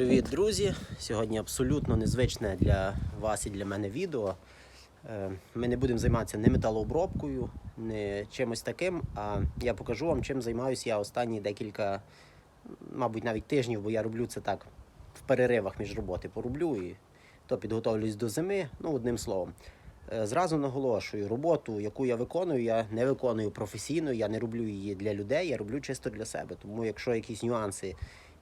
Привіт, друзі! Сьогодні абсолютно незвичне для вас і для мене відео. Е, Ми не будемо займатися не металообробкою, не чимось таким, а я покажу вам, чим займаюся я останні декілька, мабуть, навіть тижнів, бо я роблю це так в переривах між роботи пороблю і то підготовлюсь до зими. Ну, одним словом. Е, Зразу наголошую, роботу, яку я виконую, я не виконую професійно, я не роблю її для людей, я роблю чисто для себе. Тому якщо якісь нюанси,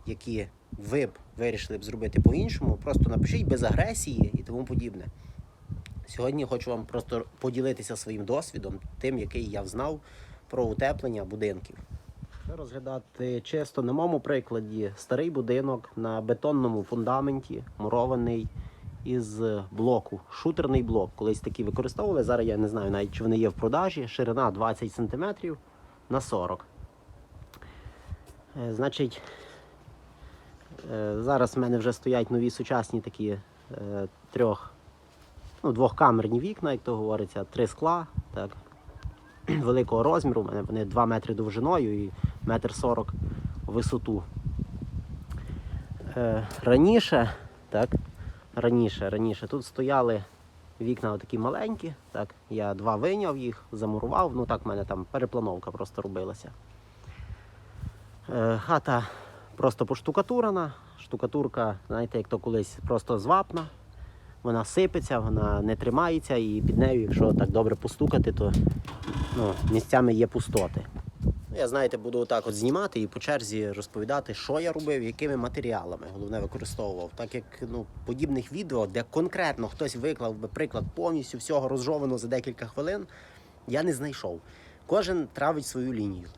які ви б вирішили б зробити по-іншому, просто напишіть без агресії і тому подібне. Сьогодні хочу вам просто поділитися своїм досвідом, тим, який я знав про утеплення будинків. Розглядати чисто на моєму прикладі старий будинок на бетонному фундаменті, мурований із блоку, шутерний блок. Колись такі використовували. Зараз я не знаю навіть чи вони є в продажі. Ширина 20 см на 40 Е, Значить, зараз в мене вже стоять нові сучасні такі е, трьох, ну, двохкамерні вікна, як то говориться, три скла. Так. Великого розміру. У мене вони 2 метри довжиною і метр 40 в висоту. Е, раніше, так, раніше, раніше тут стояли вікна отакі маленькі. Так, я два виняв їх, замурував. Ну так в мене там переплановка просто робилася. Е, хата просто поштукатурена. Штукатурка, знаєте, як то колись просто звапна. Вона сипеться, вона не тримається і під нею, якщо так добре постукати, то ну, місцями є пустоти. Ну, Я, знаєте, буду отак от знімати і по черзі розповідати, що я робив, якими матеріалами головне використовував. Так як ну, подібних відео, де конкретно хтось виклав би приклад повністю всього розжовано за декілька хвилин, я не знайшов. Кожен травить свою лінію.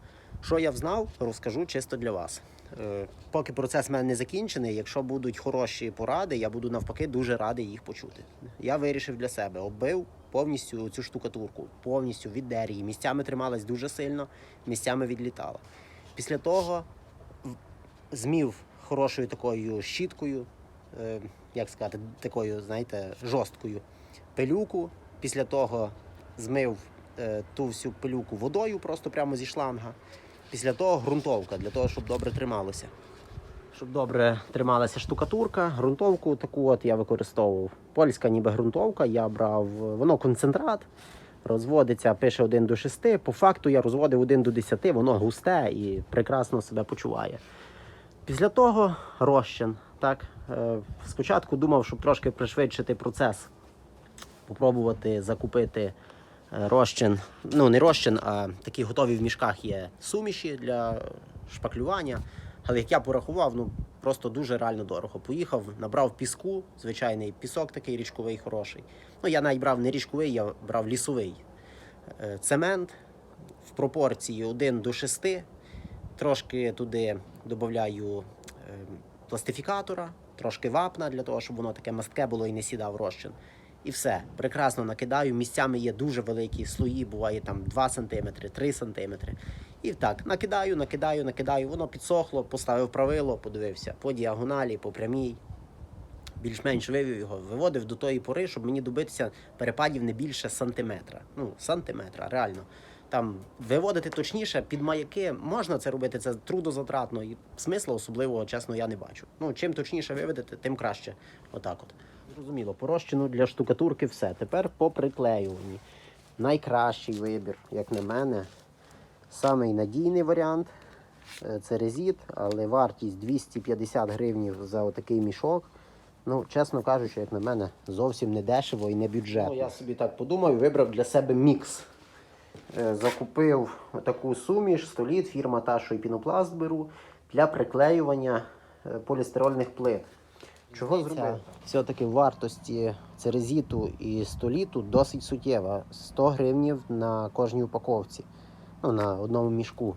Що я взнав, розкажу чисто для вас. Е, Поки процес в мене не закінчений, якщо будуть хороші поради, я буду навпаки дуже радий їх почути. Я вирішив для себе, оббив повністю цю штукатурку, повністю віддер її. Місцями трималась дуже сильно, місцями відлітала. Після того змів хорошою такою щіткою, е, як сказати, такою, знаєте, жорсткою пилюку. Після того змив е, ту всю пилюку водою просто прямо зі шланга. Після того ґрунтовка для того, щоб добре трималося. Щоб добре трималася штукатурка, ґрунтовку таку от я використовував. Польська ніби ґрунтовка, я брав, воно концентрат, розводиться, пише 1 до 6. По факту я розводив 1 до 10, воно густе і прекрасно себе почуває. Після того розчин. Так, е, спочатку думав, щоб трошки пришвидшити процес, попробувати закупити розчин. Ну, не розчин, а такі готові в мішках є суміші для шпаклювання. Але як я порахував, ну просто дуже реально дорого. Поїхав, набрав піску, звичайний пісок такий річковий хороший. Ну, я навіть брав не річковий, я брав лісовий. Е, Цемент в пропорції 1 до 6. Трошки туди додаю е, пластифікатора, трошки вапна для того, щоб воно таке мастке було і не сідав розчин. І все, прекрасно накидаю. Місцями є дуже великі слої, буває там 2 см, 3 см. І так, накидаю, накидаю, накидаю. Воно підсохло, поставив правило, подивився по діагоналі, по прямій. Більш-менш вивів його, виводив до тої пори, щоб мені добитися перепадів не більше сантиметра. Ну, сантиметра, реально. Там виводити точніше під маяки можна це робити, це трудозатратно і смисла особливого, чесно, я не бачу. Ну, чим точніше виведете, тим краще. Отак от. Зрозуміло, порощину для штукатурки все. Тепер по приклеюванні. Найкращий вибір, як на мене, самий надійний варіант е, це резит, але вартість 250 гривнів за отакий мішок. Ну, чесно кажучи, як на мене, зовсім не дешево і не бюджетно. Ну, я собі так подумав і вибрав для себе мікс. Е, Закупив таку суміш, століт, фірма та, що і пінопласт беру для приклеювання е, полістирольних плит. Чого зробив? Все-таки вартості церезіту і століту досить суттєва. 100 гривнів на кожній упаковці, ну, на одному мішку.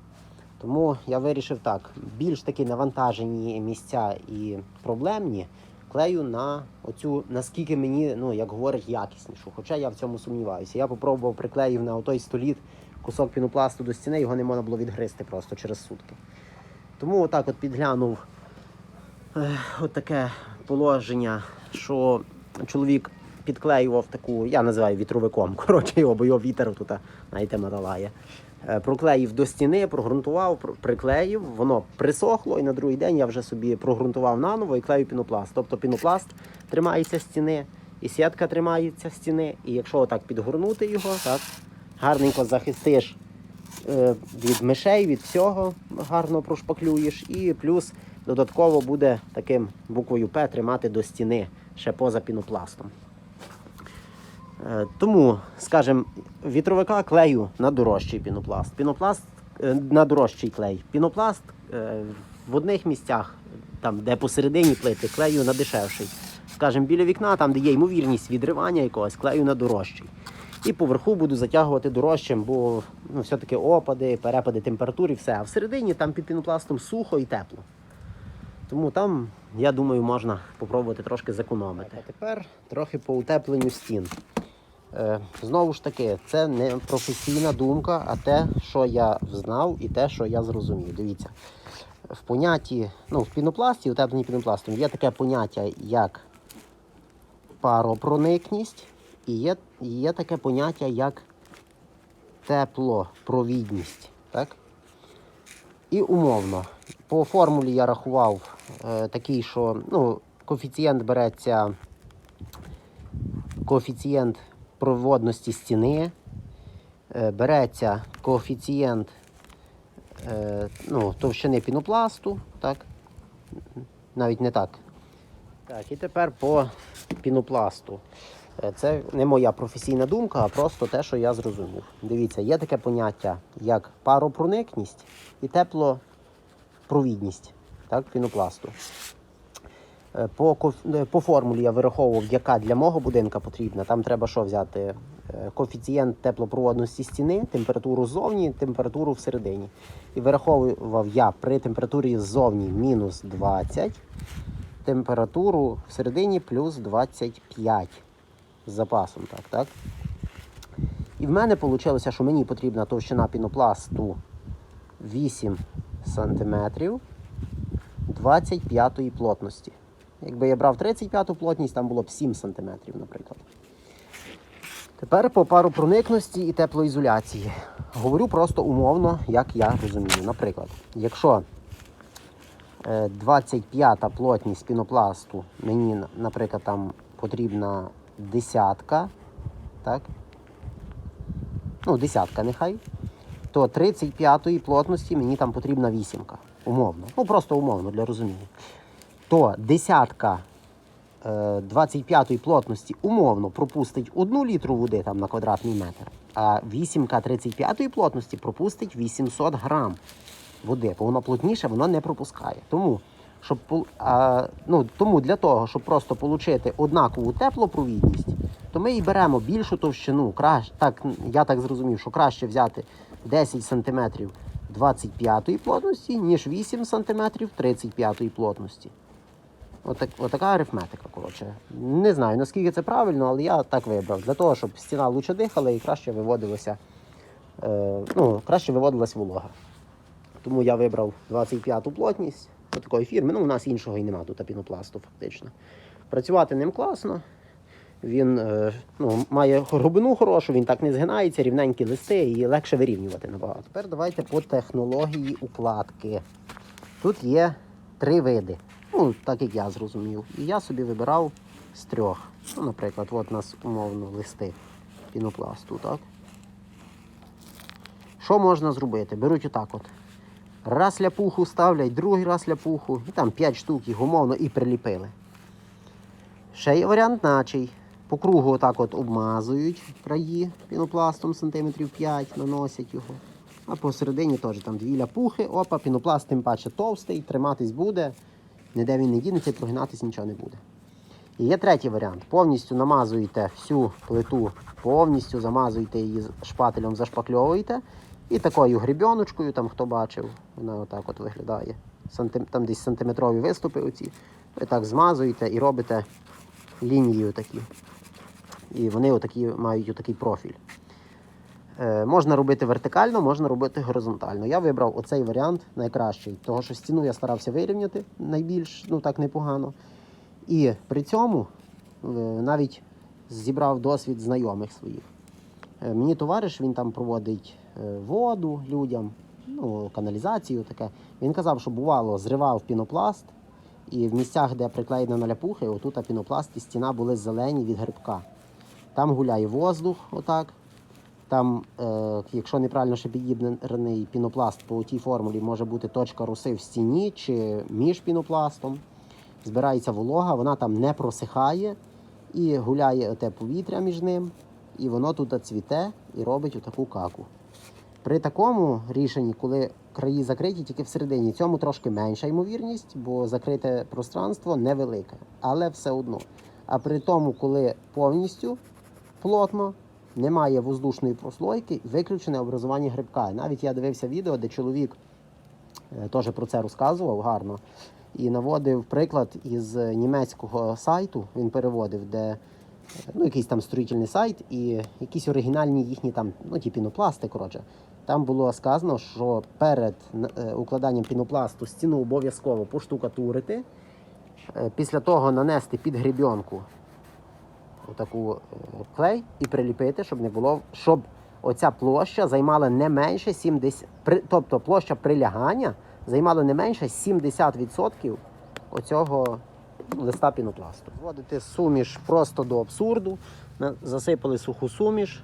Тому я вирішив так: більш такі навантажені місця і проблемні клею на оцю, наскільки мені, ну як говорять, якіснішу. Хоча я в цьому сумніваюся. Я попробував приклеїв на отой століт кусок пінопласту до стіни, його не можна було відгризти просто через сутки. Тому отак от підглянув от таке положення, що чоловік підклеював таку, я називаю вітровиком. Коротше, його, бо його вітер тут, знаєте, надалає. Е, Проклеїв до стіни, прогрунтував, приклеїв, воно присохло, і на другий день я вже собі прогрунтував наново і клею пінопласт. Тобто пінопласт тримається стіни, і сітка тримається стіни. І якщо отак підгорнути його, так, гарненько захистиш е, від мишей, від всього, гарно прошпаклюєш, і плюс додатково буде таким буквою П тримати до стіни ще поза пінопластом. Е, Тому, скажімо, вітровика клею на дорожчий пінопласт. Пінопласт е, на дорожчий клей. Пінопласт е, в одних місцях, там, де посередині плити, клею на дешевший. Скажімо, біля вікна, там, де є ймовірність відривання якогось, клею на дорожчий. І поверху буду затягувати дорожчим, бо ну, все-таки опади, перепади температур і все. А всередині там під пінопластом сухо і тепло. Тому там, я думаю, можна попробувати трошки зекономити. А тепер трохи по утепленню стін. Е, знову ж таки, це не професійна думка, а те, що я знав і те, що я зрозумів. Дивіться, в понятті, ну, в пінопласті, утепленні пінопластом, є таке поняття, як паропроникність, і є, є таке поняття, як теплопровідність. Так? І умовно. По формулі я рахував е, такий, що ну, коефіцієнт береться коефіцієнт проводності стіни, е, береться коефіцієнт е, ну, товщини пінопласту, так? Навіть не так. Так, і тепер по пінопласту. Е, Це не моя професійна думка, а просто те, що я зрозумів. Дивіться, є таке поняття, як паропроникність і теплопровідність так, пінопласту. Е, По, е, по формулі я вираховував, яка для мого будинка потрібна. Там треба що взяти? Е, Коефіцієнт теплопроводності стіни, температуру ззовні, температуру всередині. І вираховував я при температурі ззовні мінус 20, температуру всередині плюс 25 з запасом. Так, так? І в мене вийшло, що мені потрібна товщина пінопласту 8 см 25 плотності. Якби я брав 35 плотність, там було б 7 см, наприклад. Тепер по пару проникності і теплоізоляції. Говорю просто умовно, як я розумію. Наприклад, якщо е, 25 плотність пінопласту мені, наприклад, там потрібна десятка, так? Ну, десятка нехай, то 35-ї плотності мені там потрібна вісімка. Умовно. Ну, просто умовно для розуміння. То десятка е, 25-ї плотності умовно пропустить 1 літру води там на квадратний метр, а вісімка 35-ї плотності пропустить 800 грам води, бо воно плотніше, воно не пропускає. Тому, щоб, а, ну, тому для того, щоб просто отримати однакову теплопровідність, то ми і беремо більшу товщину. Кращ, так, я так зрозумів, що краще взяти 10 см 25-ї плотності, ніж 8 см 35-ї плотності. Отак, отака арифметика, коротше. Не знаю, наскільки це правильно, але я так вибрав. Для того, щоб стіна лучше дихала і краще виводилася, е, ну, краще виводилась волога. Тому я вибрав 25-ту плотність от такої фірми. Ну, у нас іншого і нема тут пінопласту, фактично. Працювати ним класно. Він е, ну, має глибину хорошу, він так не згинається, рівненькі листи і легше вирівнювати набагато. Тепер давайте по технології укладки. Тут є три види. Ну, так як я зрозумів. І я собі вибирав з трьох. Ну, наприклад, от у нас умовно листи пінопласту, так? Що можна зробити? Беруть отак от. Раз ляпуху ставлять, другий раз ляпуху, і там 5 штук їх умовно і приліпили. Ще є варіант начий. По кругу отак от обмазують краї пінопластом сантиметрів 5, наносять його. А посередині теж там дві ляпухи, опа, пінопласт тим паче товстий, триматись буде, ніде він не дінеться, прогинатись нічого не буде. І є третій варіант. Повністю намазуєте всю плиту, повністю замазуєте її шпателем, зашпакльовуєте. І такою гребіночкою, там хто бачив, вона отак от виглядає. Там десь сантиметрові виступи оці. Ви так змазуєте і робите лінії отакі. І вони отакі мають отакий профіль. Е, можна робити вертикально, можна робити горизонтально. Я вибрав оцей варіант найкращий, того що стіну я старався вирівняти найбільш ну так непогано. І при цьому е, навіть зібрав досвід знайомих своїх. Е, Мені товариш він там проводить е, воду людям, ну, каналізацію таке. Він казав, що бувало, зривав пінопласт, і в місцях, де приклеєно на ляпухи, отут пінопласт і стіна були зелені від грибка. Там гуляє воздух, отак. Там, е, якщо неправильно ще підібраний пінопласт по тій формулі, може бути точка роси в стіні чи між пінопластом. Збирається волога, вона там не просихає і гуляє те повітря між ним, і воно тут цвіте і робить отаку каку. При такому рішенні, коли краї закриті тільки всередині, цьому трошки менша ймовірність, бо закрите пространство невелике, але все одно. А при тому, коли повністю плотно, немає воздушної прослойки, виключене образування грибка. Навіть я дивився відео, де чоловік е, теж про це розказував гарно і наводив приклад із німецького сайту. Він переводив, де е, ну, якийсь там строїтельний сайт і якісь оригінальні їхні там, ну, ті пінопласти, коротше. Там було сказано, що перед е, укладанням пінопласту стіну обов'язково поштукатурити, після того нанести під гребінку отаку е, клей і приліпити, щоб не було, щоб оця площа займала не менше 70, при- тобто площа прилягання займала не менше 70% оцього листа пінопласту. Вводити суміш просто до абсурду. Засипали суху суміш,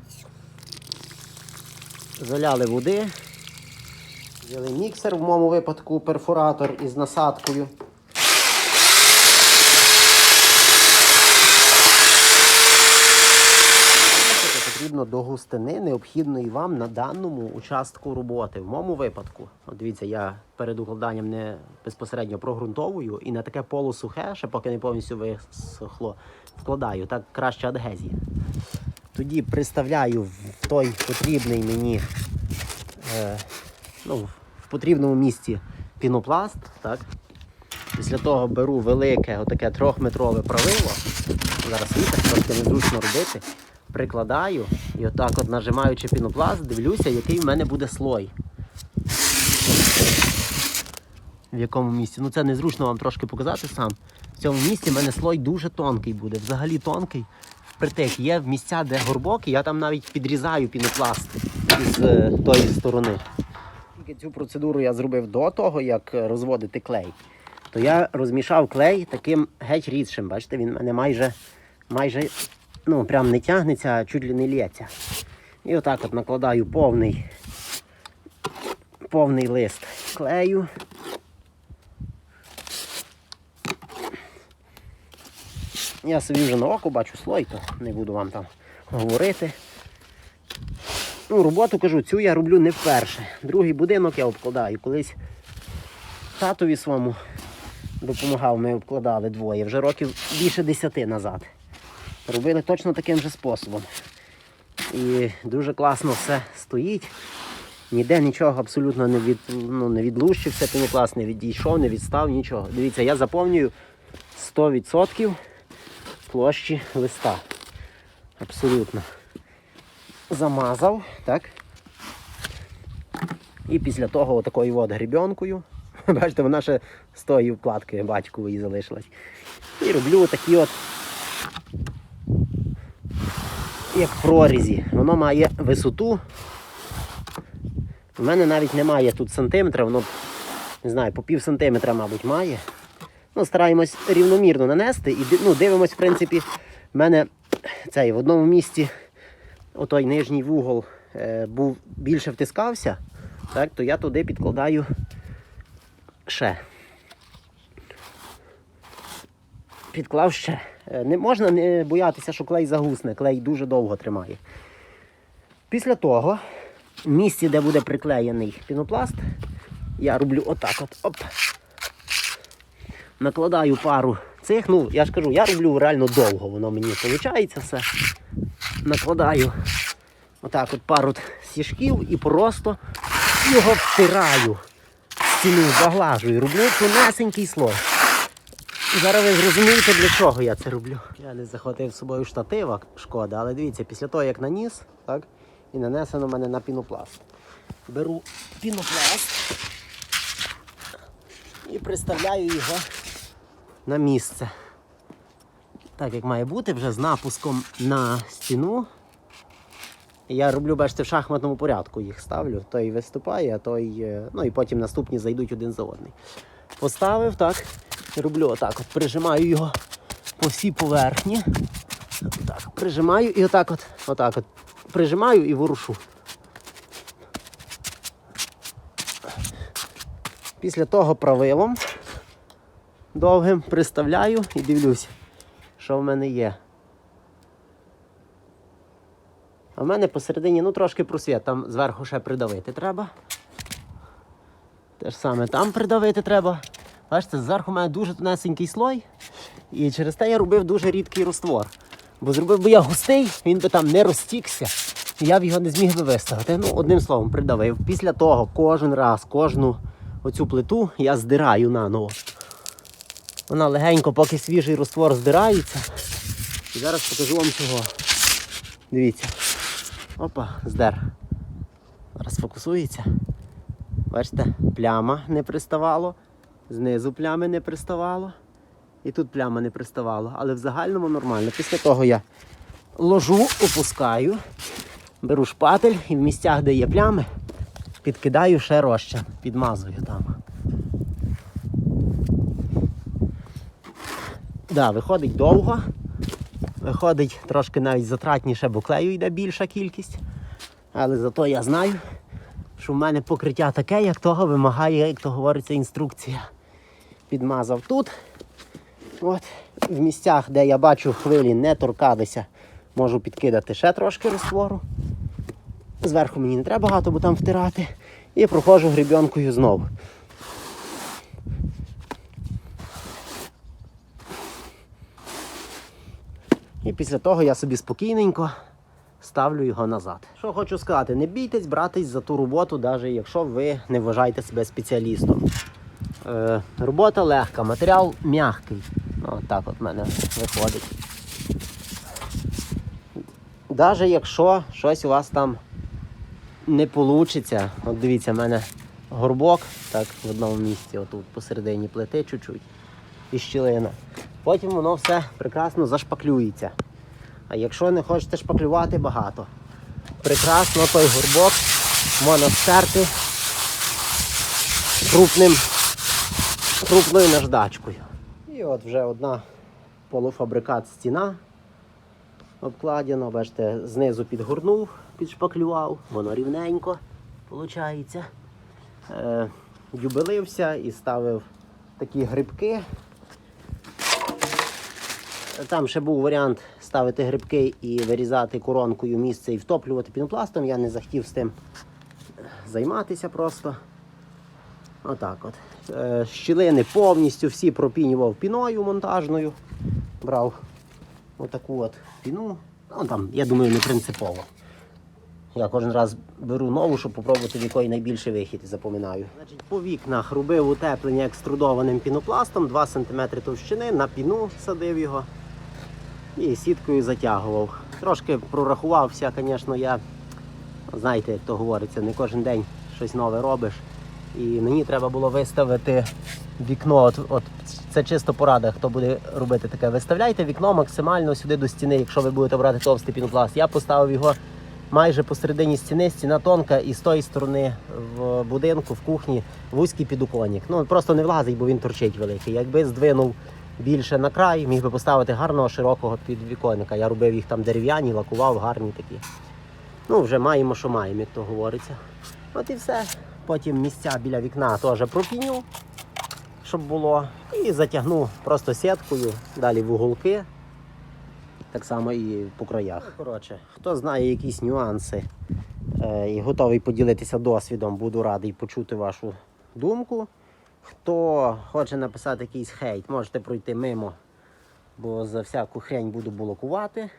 заляли води, взяли міксер, в моєму випадку перфоратор із насадкою. Потрібно до густини, необхідної вам на даному участку роботи. В моєму випадку, от дивіться, я перед укладанням не безпосередньо прогрунтовую і на таке полусухе, ще поки не повністю висохло, вкладаю, так краще адгезія. Тоді приставляю в той потрібний мені е, ну, в потрібному місці пінопласт. Так? Після того беру велике, отаке трьохметрове правило. Зараз вітер, трошки незручно робити. Прикладаю і отак, от нажимаючи пінопласт, дивлюся, який в мене буде слой. В якому місці. Ну це незручно вам трошки показати сам. В цьому місці в мене слой дуже тонкий буде. Взагалі тонкий. Впритик є в місця, де горбокі, я там навіть підрізаю пінопласт із е, тої сторони. Тільки цю процедуру я зробив до того, як розводити клей. То я розмішав клей таким геть рідшим. Бачите, він в мене майже, майже ну, прям не тягнеться, а чуть ли не лється. І отак от накладаю повний, повний лист клею. Я собі вже на око бачу слой, то не буду вам там говорити. Ну, роботу кажу, цю я роблю не вперше. Другий будинок я обкладаю. Колись татові своєму допомагав, ми обкладали двоє, вже років більше десяти назад. Робили точно таким же способом. І дуже класно все стоїть. Ніде нічого абсолютно не, від, ну, не відлущився, пінопласт не відійшов, не відстав, нічого. Дивіться, я заповнюю 100% площі листа. Абсолютно. Замазав, так? І після того отакою от гребінкою. Бачите, вона ще з тої вкладки батькової залишилась. І роблю такі от як прорізі. Воно має висоту. У мене навіть немає тут сантиметра, воно не знаю, по пів сантиметра, мабуть, має. Ну, стараємось рівномірно нанести і ну, дивимось, в принципі, в мене цей в одному місці отой нижній вугол е, був більше втискався, так, то я туди підкладаю ще. Підклав ще. Е, Не можна не боятися, що клей загусне, клей дуже довго тримає. Після того, в місці, де буде приклеєний пінопласт, я роблю отак от. Оп. Накладаю пару цих. Ну, я ж кажу, я роблю реально довго, воно мені виходить все. Накладаю отак от пару сішків і просто його втираю. Стіну заглажую, роблю тонесенький слой. Зараз ви зрозумієте, для чого я це роблю. Я не захватив з собою штатива, шкода, але дивіться, після того, як наніс, так, і нанесено мене на пінопласт. Беру пінопласт і приставляю його на місце. Так як має бути, вже з напуском на стіну. Я роблю, бачите, в шахматному порядку їх ставлю. Той виступає, а той. е, Ну і потім наступні зайдуть один за одний. Поставив так. Роблю отак. От прижимаю його по всій поверхні. Так, прижимаю і отак от, отак от. Прижимаю і ворушу. Після того правилом довгим приставляю і дивлюсь, що в мене є. А в мене посередині ну трошки просвіт, там зверху ще придавити треба. Те ж саме там придавити треба. Бачите, зверху мене дуже тонесенький слой. І через те я робив дуже рідкий розтвор. Бо зробив би я густий, він би там не розтікся, і я б його не зміг би виставити. Ну, одним словом, придавив. Після того кожен раз, кожну оцю плиту я здираю наново. Вона легенько, поки свіжий розтвор здирається. І зараз покажу вам чого. Дивіться. Опа, здер. Зараз фокусується. Бачите, пляма не приставало, знизу плями не приставало. І тут пляма не приставала. Але в загальному нормально. Після того я ложу, опускаю, беру шпатель і в місцях, де є плями, підкидаю ще розчин, підмазую там. Да, виходить довго. Виходить трошки навіть затратніше, бо клею йде більша кількість. Але зато я знаю, що в мене покриття таке, як того вимагає, як то говориться, інструкція. Підмазав тут. От. В місцях, де я бачу хвилі не торкалися, можу підкидати ще трошки розтвору. Зверху мені не треба багато, бо там втирати. І проходжу гребенкою знову. І після того я собі спокійненько ставлю його назад. Що хочу сказати, не бійтесь братись за ту роботу, навіть якщо ви не вважаєте себе спеціалістом. Е, робота легка, матеріал м'який. От так от в мене виходить. Навіть якщо щось у вас там не вийде, от дивіться, в мене горбок так в одному місці, отут посередині плити чуть-чуть і щілина. Потім воно все прекрасно зашпаклюється. А якщо не хочете шпаклювати багато, прекрасно той горбок можна стерти крупним, крупною наждачкою. І от вже одна полуфабрикат стіна обкладена, бачите, знизу підгорнув, підшпаклював, воно рівненько виходить. Е, юбилився і ставив такі грибки. Там ще був варіант ставити грибки і вирізати коронкою місце і втоплювати пінопластом. Я не захотів з тим займатися просто. Отак от. Е, щілини повністю всі пропінював піною монтажною. Брав отаку от піну. Ну, там, я думаю, не принципово. Я кожен раз беру нову, щоб спробувати в якої найбільший вихід і запоминаю. Значить, по вікнах робив утеплення екструдованим пінопластом 2 см товщини, на піну садив його і сіткою затягував. Трошки прорахувався, звісно, я, знаєте, як то говориться, не кожен день щось нове робиш. І мені треба було виставити вікно. От, от це чисто порада, хто буде робити таке. Виставляйте вікно максимально сюди до стіни, якщо ви будете брати товстий пінопласт. Я поставив його майже посередині стіни, стіна тонка, і з тої сторони в будинку, в кухні, вузький підоконник. Ну просто не влазить, бо він торчить великий. Якби здвинув більше на край, міг би поставити гарного широкого підвіконника. Я робив їх там дерев'яні, лакував, гарні такі. Ну, вже маємо, що маємо, як то говориться. От і все. Потім місця біля вікна теж пропіню, щоб було. І затягну просто сіткою, далі в уголки. Так само і по краях. Ну, Коротше, хто знає якісь нюанси е, і готовий поділитися досвідом, буду радий почути вашу думку. Хто хоче написати якийсь хейт, можете пройти мимо, бо за всяку хрень буду блокувати.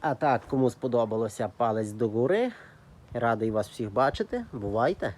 А так, кому сподобалося палець догори. Радий вас всіх бачити. Бувайте!